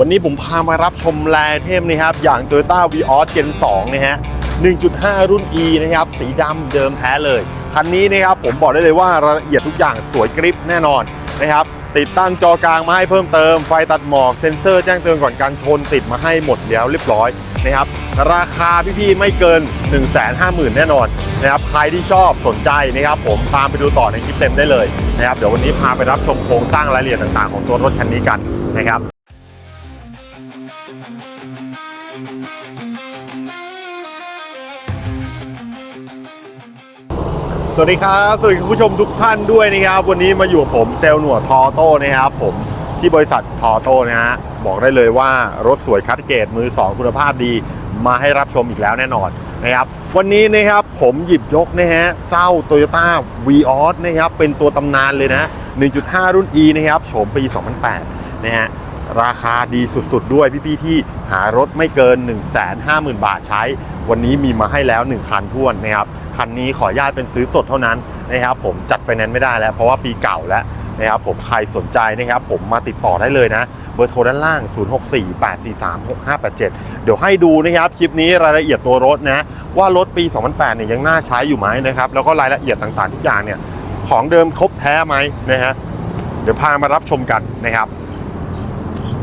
วันนี้ผมพามารับชมแลเทมนะครับอย่าง Toyota v ีออส Gen 2นะฮะ 1.5 รุ่น E นะครับ สีดำเดิมแท้เลย คันนี้นะครับผมบอกได้เลยว่ารายละเอียดทุกอย่างสวยกริปแน่นอนนะครับ ติดตั้งจอกลางมาให้เพิ่มเติม ไฟตัดหมอกเซ็นเซอร์แจ้งเตือนก่อนการชนติดมาให้หมดแล้วเรียบร้อยนะครับ ราคาพี่ๆไม่เกิน 1 5 0 0 0 0 แน่นอนนะครับ ใครที่ชอบสนใจนะครับผมตามไปดูต่อในคลิปเต็มได้เลยนะครับ เดี๋ยววันนี้พาไปรับชมโครงสร้างรายละเอียดต่างๆ ของตัวรถคันนี้กันนะครับ สวัสดีครับ สวัสดีคุณผู้ชมทุกท่านด้วยนะครับ วันนี้มาอยู่กับผมเซลล์หนวดทอโต้นะครับผมที่บริษัททอโต้นะฮะบอกได้เลยว่ารถสวยคัดเกรดมือ 2 คุณภาพดีมาให้รับชมอีกแล้วแน่นอนนะครับ วันนี้นะครับผมหยิบยกนะฮะเจ้า Toyota v ีออสนะครับเป็นตัวตำนานเลยนะ 1.5 รุ่น E นะครับโฉมปี 2008 นะฮะราคาดีสุดๆด้วยพี่ๆที่หารถไม่เกิน 1 5 0 0 0 0 บาทใช้ วันนี้มีมาให้แล้ว 1 คันท้วนนะครับ คันนี้ขออนุญาตเป็นซื้อสดเท่านั้นนะครับผมจัดไฟแนนซ์ไม่ได้แล้ว เพราะว่าปีเก่าแล้วนะครับผมใครสนใจนะครับผมมาติดต่อได้เลยนะ เบอร์โทรด้านล่าง 0648436587 เดี๋ยวให้ดูนะครับคลิปนี้รายละเอียดตัวรถนะว่ารถปี 2008เนี่ยยังน่าใช้อยู่ไหมนะครับแล้วก็รายละเอียดต่างๆทุกอย่างเนี่ยของเดิมครบแท้ไหมนะฮะเดี๋ยวพามารับชมกันนะครับ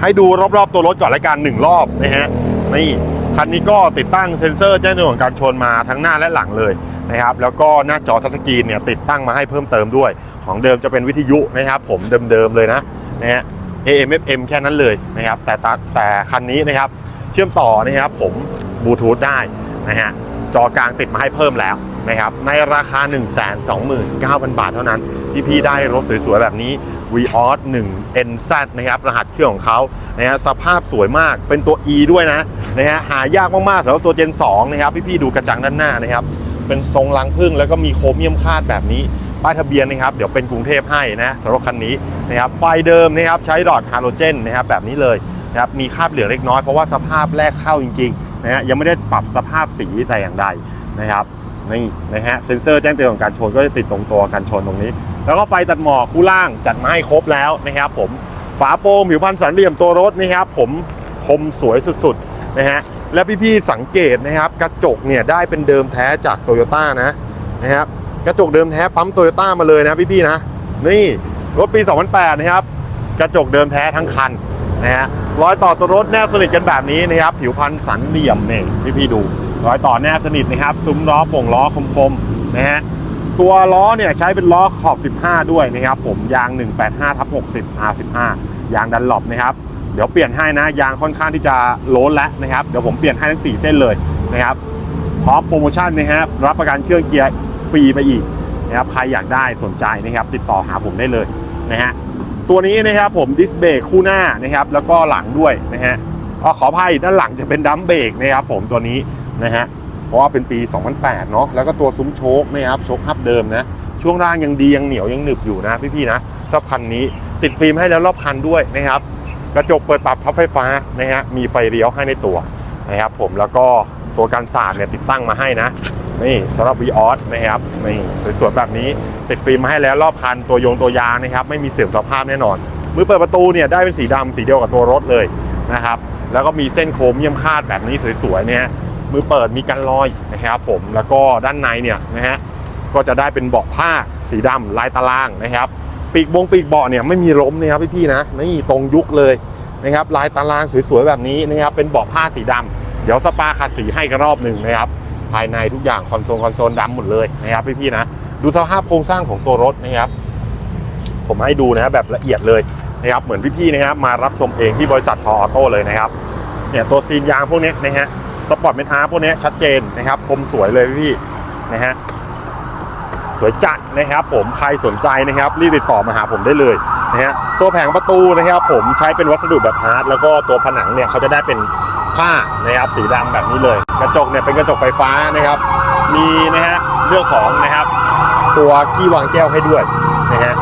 ให้ดูรอบๆตัวรถก่อนรายการหนึ่งรอบนะฮะนี่คันนี้ก็ติดตั้งเซ็นเซอร์แจ้งเตือนของการชนมาทั้งหน้าและหลังเลย นะครับแล้วก็หน้าจอทัชสกรีนเนี่ยติดตั้งมาให้เพิ่มเติมด้วย ของเดิมจะเป็นวิทยุนะครับผมเดิมๆเลยนะนะฮะ AM FM แค่นั้นเลยนะครับแต่ตาแต่คันนี้นะครับเชื่อมต่อนะครับผมบลูทูธได้นะฮะจอกลางติดมาให้เพิ่มแล้วนะครับในราคา 1 2 9 0 0 0 บาทเท่านั้น ที่พี่ได้รถสวยๆ แบบนี้ v ีออส1 NZ นะครับ รหัสเครื่องของเขานะฮะสภาพสวยมากเป็นตัว E ด้วยนะนะฮะหายากมากๆสำหรับตัว Gen 2 นะครับ พี่ๆดูกระจังด้านหน้านะครับ เป็นทรงลังพึ่งแล้วก็มีโครเมียมคาดแบบนี้ ป้ายทะเบียนนะครับ เดี๋ยวเป็นกรุงเทพให้นะสำหรับคันนี้นะครับไฟเดิมนะครับใช้หลอดฮาโลเจนนะครับแบบนี้เลยนะครับมีคาบเหลืองเล็กน้อยเพราะว่าสภาพแรกเข้าจริงๆนะฮะยังไม่ได้ปรับสภาพสีแต่อย่างใดนะครับนี่นะฮะเซ็นเซอร์แจ้งเตือนของการชนก็จะติดตรงตัวการชนตรงนี้ แล้วก็ไฟตัดหมอกคู่ล่างจัดมาให้ครบแล้วนะครับผมฝาโปร่งผิวพันธ์สันเหลี่ยมตัวรถนะครับผมคมสวยสุดๆนะฮะ และพี่ๆสังเกตนะครับ กระจกเนี่ยได้เป็นเดิมแท้จากโตโยต้านะนะครับกระจกเดิมแท้ปั๊มโตโยต้ามาเลยนะพี่ๆนะนี่รถปี 2008 นะครับ กระจกเดิมแท้ทั้งคันนะฮะรอยต่อตัวรถแนบสนิทกันแบบนี้นะครับ ผิวพันธ์สันเหลี่ยมเนี่ยที่พี่ดู รอยต่อแนบสนิทนะครับ ซุ้มล้อโป่งล้อคมๆนะฮะตัวล้อเนี่ยใช้เป็นล้อขอบ 15 ด้วยนะครับ ผมยาง 185ทับ60 R15 ยางดันหลบนะครับ เดี๋ยวเปลี่ยนให้นะยางค่อนข้างที่จะโล้นแล้วนะครับเดี๋ยวผมเปลี่ยนให้ทั้ง 4 เส้นเลยนะครับพร้อมโปรโมชั่นนะครับรับประกันเครื่องเกียร์ฟรีไปอีกนะครับใครอยากได้สนใจนะครับติดต่อหาผมได้เลยนะฮะตัวนี้นะครับผมดิสเบรกคู่หน้านะครับแล้วก็หลังด้วยนะฮะอขออภัยด้านหลังจะเป็นดัมเบรกนะครับผมตัวนี้นะฮะเพราะว่าเป็นปี 2008 เนาะแล้วก็ตัวซุ้มโชคนะครับโชคอัพเดิมนะช่วงล่างยังดียังเหนียวยังหนึบอยู่นะพี่ๆนะชอบคันนี้ติดฟิล์มให้แล้วรอบคันด้วยนะครับ กระจกเปิดปรับพับไฟฟ้านะฮะมีไฟเลี้ยวให้ในตัวนะครับผมแล้วก็ตัวกันสาดเนี่ยติดตั้งมาให้นะนี่สำหรับ v ีออสนะครับนี่สวยๆแบบนี้ติดฟิล์มมาให้แล้วรอบคันตัวยงตัวยางนะครับไม่มีเสื่อมสภาพแน่นอนมือเปิดประตูเนี่ยได้เป็นสีดำสีเดียวกับตัวรถเลยนะครับแล้วก็มีเส้นโค้งเยี่ยมคาดแบบนี้สวยๆเนี่ยมือเปิดมีกันรอยนะครับผมแล้วก็ด้านในเนี่ยนะฮะก็จะได้เป็นเบาะผ้าสีดำลายตารางนะครับ ปีกบงปีกเบาะเนี่ยไม่มีล้มนะครับพี่ๆนะนี่ตรงยุคเลยนะครับลายตารางสวยๆแบบนี้นะครับเป็นเบาะผ้าสีดำเดี๋ยวสปาขัดสีให้กันรอบหนึ่งนะครับภายในทุกอย่างคอนโซลคอนโซลดำหมดเลยนะครับพี่ๆนะดูสภาพโครงสร้างของตัวรถนะครับ ผมให้ดูนะครับแบบละเอียดเลยนะครับเหมือนพี่ๆนะครับมารับชมเองที่บริษัททอออโต้เลยนะครับเนี่ยตัวซีนยางพวกนี้นะฮะสปอร์ตเมทาร์พวกนี้ชัดเจนนะครับคมสวยเลยพี่ๆนะฮะ สวยจัดนะครับ ผมใครสนใจนะครับรีบติดต่อมาหาผมได้เลยนะฮะตัวแผงประตูนะครับ ผมใช้เป็นวัสดุแบบฮาร์ดแล้วก็ตัวผนังเนี่ยเขาจะได้เป็นผ้านะครับสีดำแบบนี้เลย กระจกเนี่ยเป็นกระจกไฟฟ้านะครับ มีนะฮะเรื่องของนะครับ ตัวกี้วางแก้วให้ด้วยนะฮะ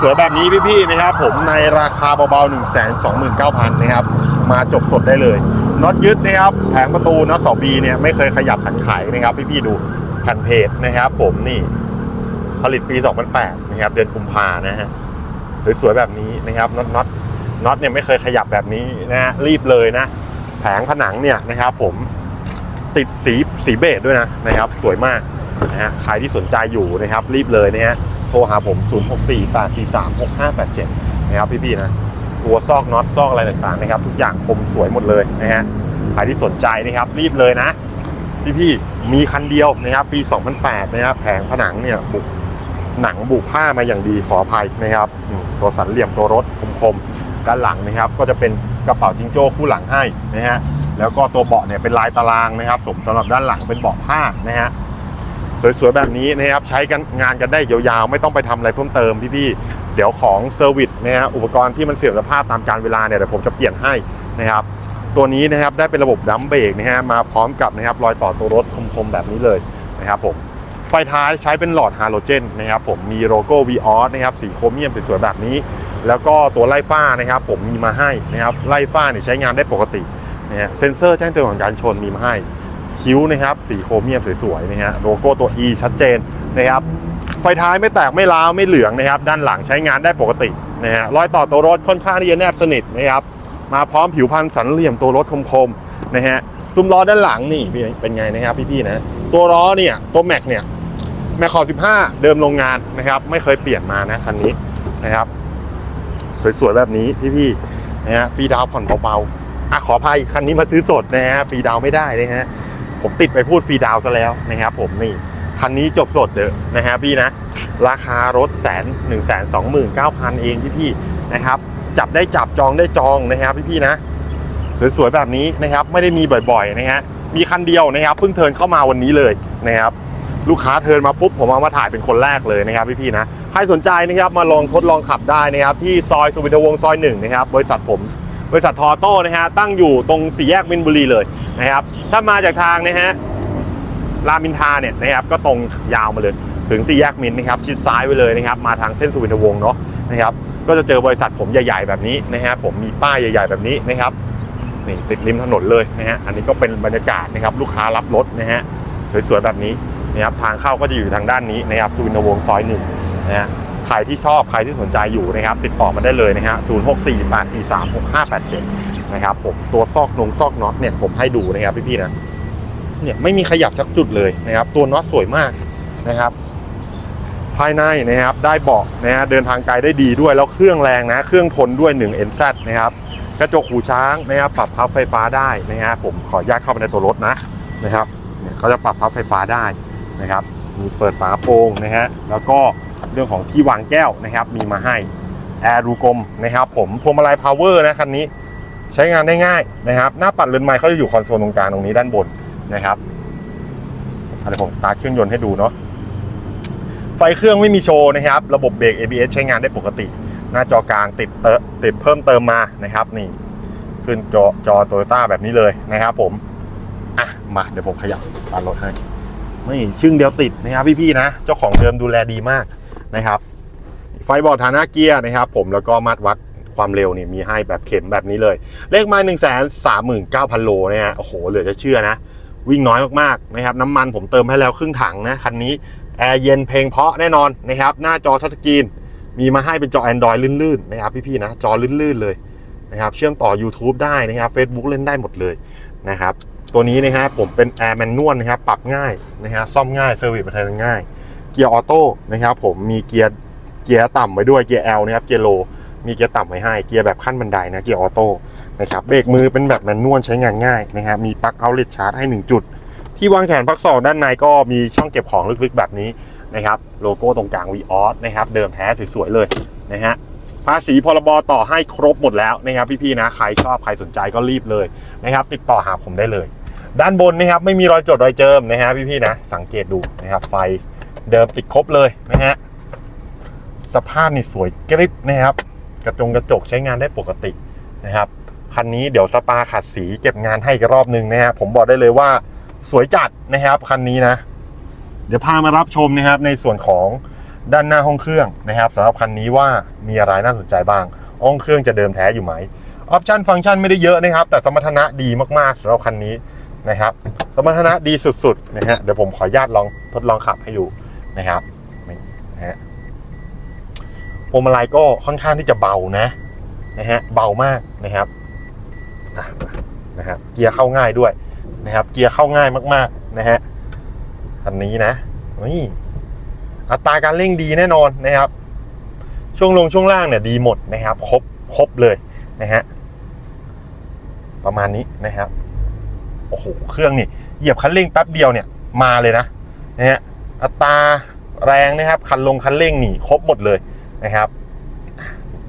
สวยๆแบบนี้พี่ๆนะครับ ผมในราคาเบาๆ 1 2 9 0 0 0นะครับ มาจบสดได้เลยน็อตยึดนะครับแผงประตูน็อตสบีเนี่ยไม่เคยขยับขันไขนะครับ พี่ๆดูแผ่นเพจนะครับ ผมนี่ ผลิตปี 2008 นะครับ เดือนกุมภานะฮะ สวยๆ แบบนี้นะครับน็อตน็อตน็อตเนี่ยไม่เคยขยับแบบนี้นะฮะรีบเลยนะ แผงผนังเนี่ยนะครับ ผมติดสีสีเบจด้วยนะนะครับ สวยมากนะฮะใครที่สนใจอยู่นะครับ รีบเลยนะฮะโทรหาผม 0 6 4 8 4 3 6 5 8 7 นะครับพี่ๆนะตัวซอกน็อตซอกอะไรต่างๆนะครับ ทุกอย่างคมสวยหมดเลยนะฮะใครที่สนใจนะครับ รีบเลยนะพี่ๆมีคันเดียวนะครับ ปี 2008 นะครับแผงผนังเนี่ยบุก หนังบุกผ้ามาอย่างดีขออภัยนะครับตัวสันเหลี่ยมตัวรถคมๆด้านหลังนะครับก็จะเป็นกระเป๋าจิงโจ้คู่หลังให้นะฮะแล้วก็ตัวเบาะเนี่ยเป็นลายตารางนะครับสมสำหรับด้านหลังเป็นเบาะผ้านะฮะสวยๆแบบนี้นะครับใช้กันงานกันได้ยาวๆ ไม่ต้องไปทำอะไรเพิ่มเติมพี่ๆเดี๋ยวของเซอร์วิสนะฮะอุปกรณ์ที่มันเสื่อมสภาพตามการเวลาเนี่ยเดี๋ยวผมจะเปลี่ยนให้นะครับตัวนี้นะครับได้เป็นระบบดัมเบรกนะฮะมาพร้อมกับนะครับรอยต่อตัวรถคมๆแบบนี้เลยนะครับผม ไฟท้ายใช้เป็นหลอดฮาโลเจนนะครับผมมีโลโก้ v ีออสนะครับสีโครเมียมสวยๆแบบนี้ แล้วก็ตัวไล่ฝ้านะครับผมมีมาให้นะครับไล่ฝ้าเนี่ยใช้งานได้ปกตินะฮะเซ็นเซอร์แจ้งเตือนของการชนมีมาให้คิ้วนะครับสีโครเมียมสวยๆนะฮะโลโก้ตัว E ชัดเจนนะครับไฟท้ายไม่แตกไม่ร้าวไม่เหลืองนะครับด้านหลังใช้งานได้ปกตินะฮะรอยต่อตัวรถค่อนข้างที่จะแนบสนิทนะครับมาพร้อมผิวพันธุ์สันเหลี่ยมตัวรถคมๆนะฮะซุ้มล้อด้านหลังนี่เป็นไงนะครับพี่ๆนะตัวล้อเนี่ยตัวแม็กเนี่ย แม็กขอบ15 เดิมโรงงานนะครับ ไม่เคยเปลี่ยนมานะคันนี้นะครับ สวยๆแบบนี้พี่ๆนะฮะฟรีดาวผ่อนเบาๆอะขออภัยคันนี้มาซื้อสดนะฮะฟรีดาวไม่ได้นะฮะผมติดไปพูดฟรีดาวซะแล้วนะครับ ผมนี่คันนี้จบสดเด้อนะฮะพี่นะราคารถแสนหนึ่งแสนสองหมื่นเก้าพันเองพี่ๆนะครับ จับได้จับจองได้จองนะครับพี่ๆนะ สวยๆแบบนี้นะครับ ไม่ได้มีบ่อยๆนะฮะมีคันเดียวนะครับเพิ่งเทินเข้ามาวันนี้เลยนะครับ ลูกค้าเทินมาปุ๊บผมเอามาถ่ายเป็นคนแรกเลยนะครับพี่ๆนะใครสนใจนะครับมาลองทดลองขับได้นะครับที่ซอยสุวินทวงศ์ซอยหนึ่งนะครับบริษัทผมบริษัททอโต้นะฮะตั้งอยู่ตรงสี่แยกมินบุรีเลยนะครับถ้ามาจากทางนะฮะรามินทาเนี่ยนะครับก็ตรงยาวมาเลยถึงสี่แยกมินนะครับชิดซ้ายไว้เลยนะครับมาทางเส้นสุวินทวงศ์เนาะนะครับก็จะเจอบริษัทผมใหญ่ๆแบบนี้นะฮะผมมีป้ายใหญ่ ๆแบบนี้นะครับนี่ติดริมถนนเลยนะฮะอันนี้ก็เป็นบรรยากาศนะครับลูกค้ารับรถนะฮะสวยๆแบบนี้ นะครับทางเข้าก็จะอยู่ทางด้านนี้นะครับสุวินวงศ์ซอยหนึ่งนะฮะใครที่ชอบใครที่สนใจอยู่นะครับ ติดต่อมาได้เลยนะฮะ0 6 4 8 4 3 6 5 8 7 นะครับผมตัวซอกนงซอกน็อตเนี่ยผมให้ดูนะครับพี่ๆนะเนี่ยไม่มีขยับสักจุดเลยนะครับ ตัวน็อตสวยมากนะครับ ภายในนะครับได้เบาะนะฮะเดินทางไกลได้ดีด้วยแล้วเครื่องแรงนะเครื่องทนด้วย 1 NZ นะครับกระจกหูช้างนะครับปรับพับไฟฟ้าได้นะฮะผมขออนุญาตเข้าไปในตัวรถนะนะครับเนี่ยเขาจะปรับพับไฟฟ้าได้ นะครับ มีเปิดฝากระโปรงนะฮะ แล้วก็เรื่องของที่วางแก้วนะครับ มีมาให้ แอร์รูกลมนะครับ ผมพวงมาลัยพาวเวอร์นะคันนี้ ใช้งานได้ง่ายนะครับ หน้าปัดเรือนไม้เขาจะอยู่คอนโซลตรงกลางตรงนี้ด้านบนนะครับเดี๋ยวผมสตาร์ทเครื่องยนต์ให้ดูเนาะ ไฟเครื่องไม่มีโชว์นะครับ ระบบเบรก ABS ใช้งานได้ปกติ หน้าจอกลางติดเตติดเพิ่มเติมมานะครับ นี่ขึ้นจอจอโตโยต้าแบบนี้เลยนะครับผม อะ มาเดี๋ยวผมขยับตานรถให้ นี่ชึ่งเดียวติดนะครับพี่ๆนะ เจ้าของเดิมดูแลดีมากนะครับ ไฟบอกฐานะเกียร์นะครับ ผมแล้วก็มาตรวัดความเร็วนี่มีให้แบบเข็มแบบนี้เลย เลขไมา1 3 9 0 0 0 โลเนะฮะโอ้โห เหลือจะเชื่อนะ วิ่งน้อยมากๆนะครับ น้ำมันผมเติมให้แล้วครึ่งถังนะ คันนี้ แอร์เย็นเพลงเพาะแน่นอนนะครับ หน้าจอทัชสกรีน มีมาให้เป็นจอ Android ลื่นๆนะครับพี่ๆนะ จอลื่นๆเลยนะครับ เชื่อมต่อ YouTube ได้นะครับ Facebook เล่นได้หมดเลยนะครับ ตัวนี้นะฮะผมเป็นแอร์แมนนวลนะครับปรับง่ายนะฮะซ่อมง่ายเซอร์วิสประทานง่าย เกียร์ออโต้นะครับผมมีเกียร์เกียร์ต่ำไว้ด้วยเกียร์ L นะครับเกียร์โลมีเกียร์ต่ำไว้ให้เกียร์แบบขั้นบันไดนะเกียร์ออโต้นะครับเบรกมือเป็นแบบแมนนวลใช้งานง่ายนะครับมีปลั๊กเอาเล t ชาร์จให้ 1 จุด ที่วางแขนพักศอกด้านในก็มีช่องเก็บของลึกๆแบบนี้นะครับโลโก้ตรงกลาง v ีออสนะครับเดิมแท้สวยๆเลยนะฮะภาษีพรบต่อให้ครบหมดแล้วนะครับพี่ๆนะใครชอบใครสนใจก็รีบเลยนะครับติดต่อหาผมได้เลย ด้านบนนะครับไม่มีรอยจดรอยเจิมนะฮะพี่ๆนะ สังเกตดูนะครับ ไฟเดิมติดครบเลยนะฮะสภาพนี่สวยกริบนะครับ กระจงกระจกใช้งานได้ปกตินะครับคันนี้เดี๋ยวสปาขัดสีเก็บงานให้อีกรอบหนึ่งนะฮะผมบอกได้เลยว่าสวยจัดนะครับคันนี้นะ เดี๋ยวพามารับชมนะครับในส่วนของด้านหน้าห้องเครื่องนะครับสำหรับคันนี้ว่ามีอะไรน่าสนใจบ้างห้องเครื่องจะเดิมแท้อยู่ไหมออปชันฟังก์ชันไม่ได้เยอะนะครับ แต่สมรรถนะดีมากๆสำหรับคันนี้ นะครับ สมรรถนะดีสุดๆนะฮะเดี๋ยวผมขออนุญาตลองทดลองขับให้ดูนะครับนะฮะพวงมาลัยก็ค่อนข้างที่จะเบานะนะฮะเบามากนะครับอะนะครับเกียร์เข้าง่ายด้วยนะครับ เกียร์เข้าง่ายมากๆนะฮะอันนี้นะนี่อัตราการเร่งดีแน่นอนนะครับ ช่วงลงช่วงล่างเนี่ยดีหมดนะครับ ครบครบเลยนะฮะประมาณนี้นะครับ โอ้โหเครื่องนี่เหยียบคันเร่งแป๊บเดียวเนี่ยมาเลยนะนะฮะอัตราแรงนะครับคันลงคันเร่งนี่ครบหมดเลยนะครับ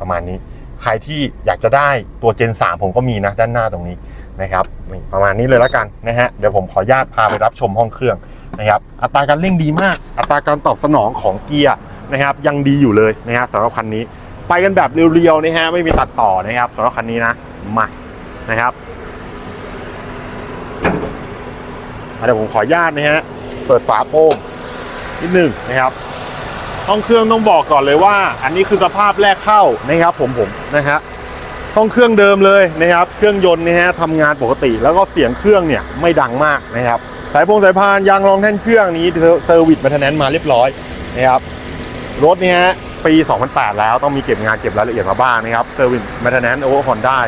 ประมาณนี้ใครที่อยากจะได้ตัว Gen 3ผมก็มีนะด้านหน้าตรงนี้นะครับนี่ประมาณนี้เลยแล้วกันนะฮะเดี๋ยวผมขออนุญาตพาไปรับชมห้องเครื่องนะครับ อัตราการเร่งดีมาก อัตราการตอบสนองของเกียร์นะครับ ยังดีอยู่เลยนะฮะสำหรับคันนี้ ไปกันแบบเรียวๆนะฮะไม่มีตัดต่อนะครับสำหรับคันนี้นะมานะครับอะ เดี๋ยวผมขออนุญาตนะฮะ เปิดฝาโป้งนิดหนึ่งนะครับ ห้องเครื่องต้องบอกก่อนเลยว่า อันนี้คือสภาพแรกเข้านะครับ ผมผมนะฮะห้องเครื่องเดิมเลยนะครับ เครื่องยนต์นะฮะทำงานปกติ แล้วก็เสียงเครื่องเนี่ยไม่ดังมากนะครับ สายพงสายพานยางรองแท่นเครื่องนี้เซอร์วิสมาทแนนมาเรียบร้อยนะครับ รถเนี่ยปี 2008 แล้วต้องมีเก็บงานเก็บรายละเอียดมาบ้างนะครับเซอร์วิสมาทแนนโอเวอร์ฮอนได้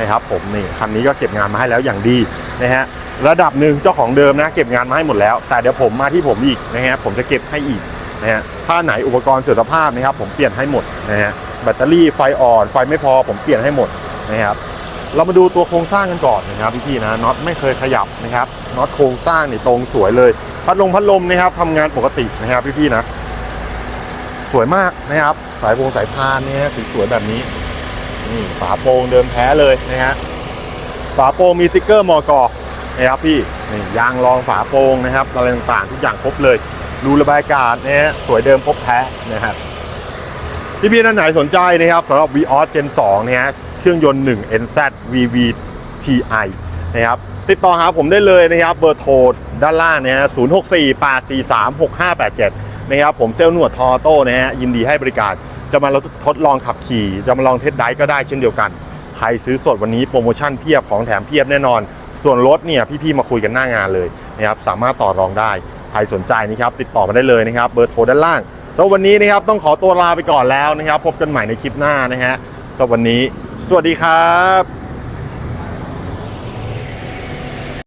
นะครับผมนี่คันนี้ก็เก็บงานมาให้แล้วอย่างดีนะฮะ ระดับหนึ่งเจ้าของเดิมนะ เก็บงานมาให้หมดแล้ว แต่เดี๋ยวผมมาที่ผมอีกนะฮะผมจะเก็บให้อีกนะฮะถ้าไหนอุปกรณ์เสื่อมสภาพนะครับ ผมเปลี่ยนให้หมดนะฮะแบตเตอรี่ไฟอ่อนไฟไม่พอผมเปลี่ยนให้หมดนะครับเรามาดูตัวโครงสร้างกันก่อนนะครับพี่ๆนะน็อตไม่เคยขยับนะครับน็อตโครงสร้างนี่ตรงสวยเลยพัดลมพัดลมนะครับทำงานปกตินะครับพี่ๆนะ สวยมากนะครับ สายพงสายพานเนี่ยสวยแบบนี้นี่ฝาโปร่งเดิมแท้เลยนะฮะฝาโปร่งมีสติ๊กเกอร์มอกอ นะครับพี่นี่ยางรองฝาโปร่งนะครับอะไรต่างๆทุกอย่างครบเลยรูระบายอากาศนะฮะสวยเดิมครบแท้นะครับที่พี่ท่านไหนสนใจนะครับสำหรับ v ีออส Gen 2นะฮะเครื่องยนต์1 NZ VV TI นะครับติดต่อหาผมได้เลยนะครับเบอร์โทรด้านล่างนะฮะ064 843 6587นะครับผมเซลล์หนวดทอโต้นะฮะยินดีให้บริการจะมาทดลองขับขี่ จะมาลองเทสไดก็ได้เช่นเดียวกัน ใครซื้อสดวันนี้โปรโมชั่นเพียบของแถมเพียบแน่นอน ส่วนรถเนี่ยพี่ๆมาคุยกันหน้างานเลยนะครับสามารถต่อรองได้ใครสนใจนะครับติดต่อมาได้เลยนะครับเบอร์โทรด้านล่างสำหรับวันนี้นะครับต้องขอตัวลาไปก่อนแล้วนะครับ พบกันใหม่ในคลิปหน้านะฮะสำหรับวันนี้ สวัสดีครับ